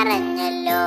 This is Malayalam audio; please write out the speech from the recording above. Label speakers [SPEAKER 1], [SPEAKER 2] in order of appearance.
[SPEAKER 1] മറഞ്ഞല്ലോ